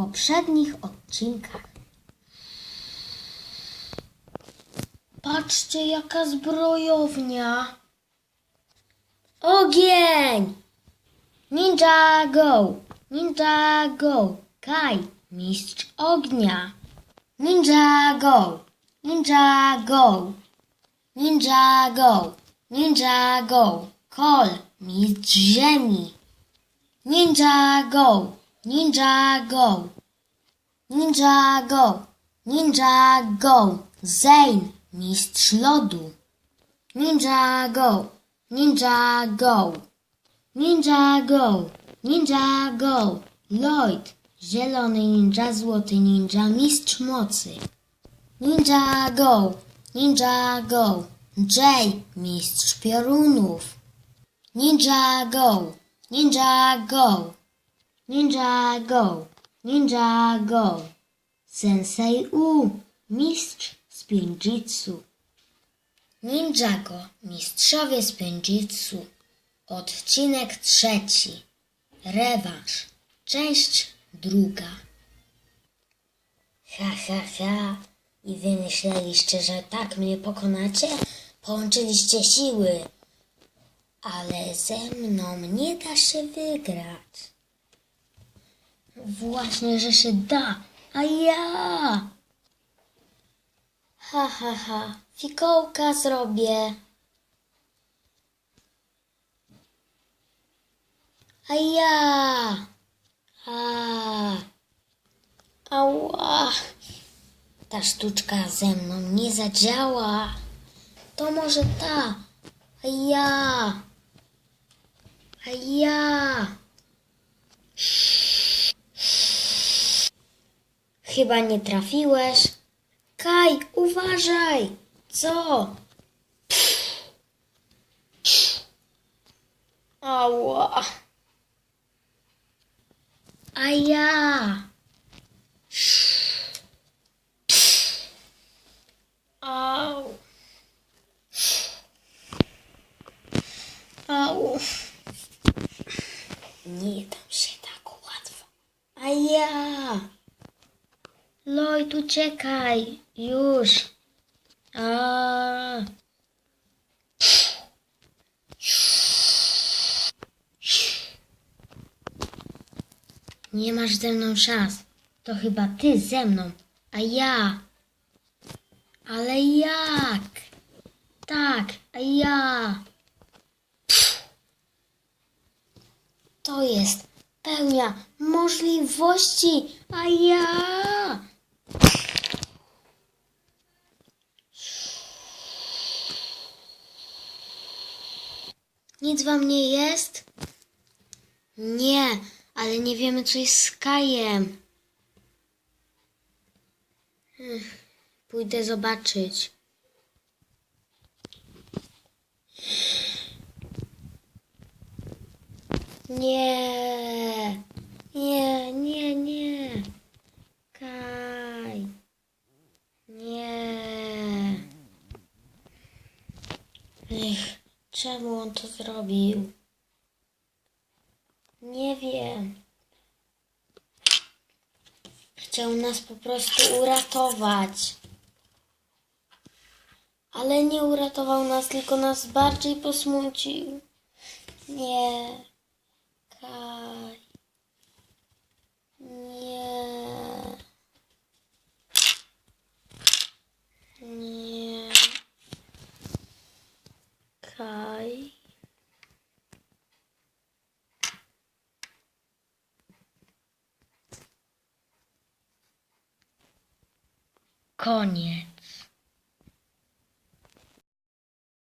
poprzednich odcinkach. Patrzcie, jaka zbrojownia. Ogień! Ninja go! Ninja go! Kai, mistrz ognia. Ninja go! Ninja go! Ninja go! Ninja go! Kol, mistrz ziemi. Ninja go! Ninja go! Ninja go! Ninja go! Zain, mistrz lodu. Ninja go! Ninja go! Ninja go! Ninja go! Lloyd, zielony ninja, złoty ninja, mistrz mocy. Ninja go! Ninja go! Jay, mistrz piorunów. Ninja go! Ninja go! Ninja go! Sensei U, mistrz spinjitsu. Ninjago, mistrzowie spinjitsu. Odcinek trzeci. Rewanż. Część druga. Ha, ha, ha. I wy myśleliście, że tak mnie pokonacie? Połączyliście siły. Ale ze mną nie da się wygrać. Właśnie, że się da. A ja. Ha, ha, ha. Fikołka zrobię. A ja. A. Ała. Ta sztuczka ze mną nie zadziała. To może ta. A ja. A ja. Chyba nie trafiłeś. Kaj, uważaj! Co? Ała. A ja. Au. Au. Nie dam się tak łatwo. A ja. Lloyd, uciekaj. Już. A. Nie masz ze mną szans. To chyba ty ze mną, a ja. Ale jak? Tak, a ja. To jest pełnia możliwości, a ja. Nic wam nie jest? Nie, ale nie wiemy, co jest z Kajem. Pójdę zobaczyć. Nie, nie, nie, nie. Kaj. Nie. Ech, czemu on to zrobił? Nie wiem. Chciał nas po prostu uratować. Ale nie uratował nas, tylko nas bardziej posmucił. Nie. 靠你。